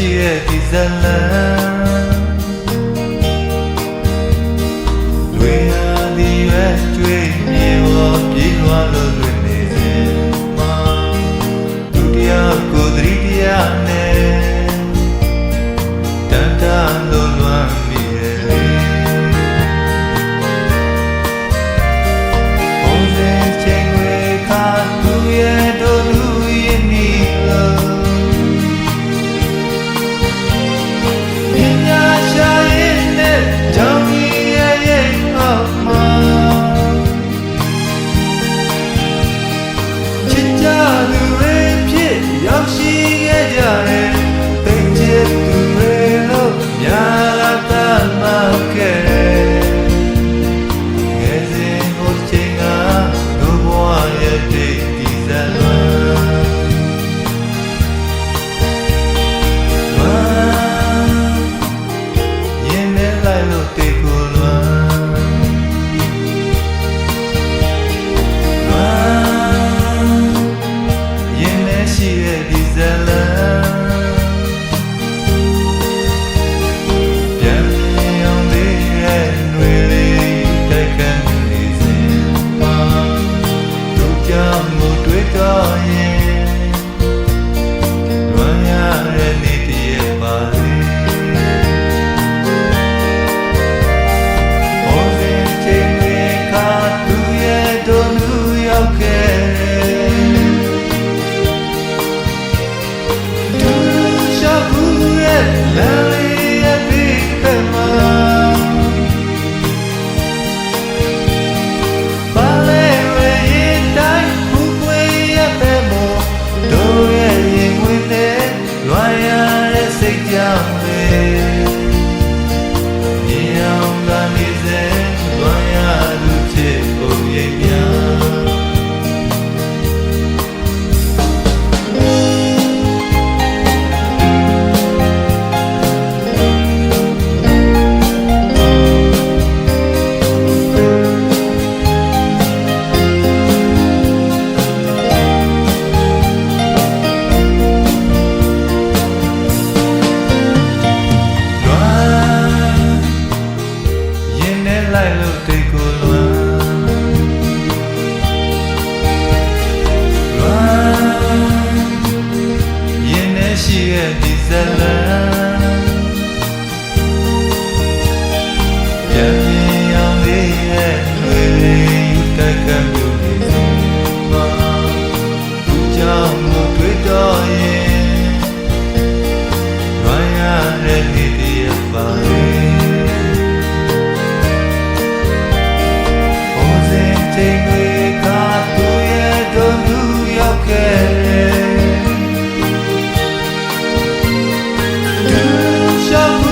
ရှိရဲ့ဒီဇလံလွေဟာဒီရွယ်ကျွေးမြေပေါ်ပြေးလွှားလို့လွေ love.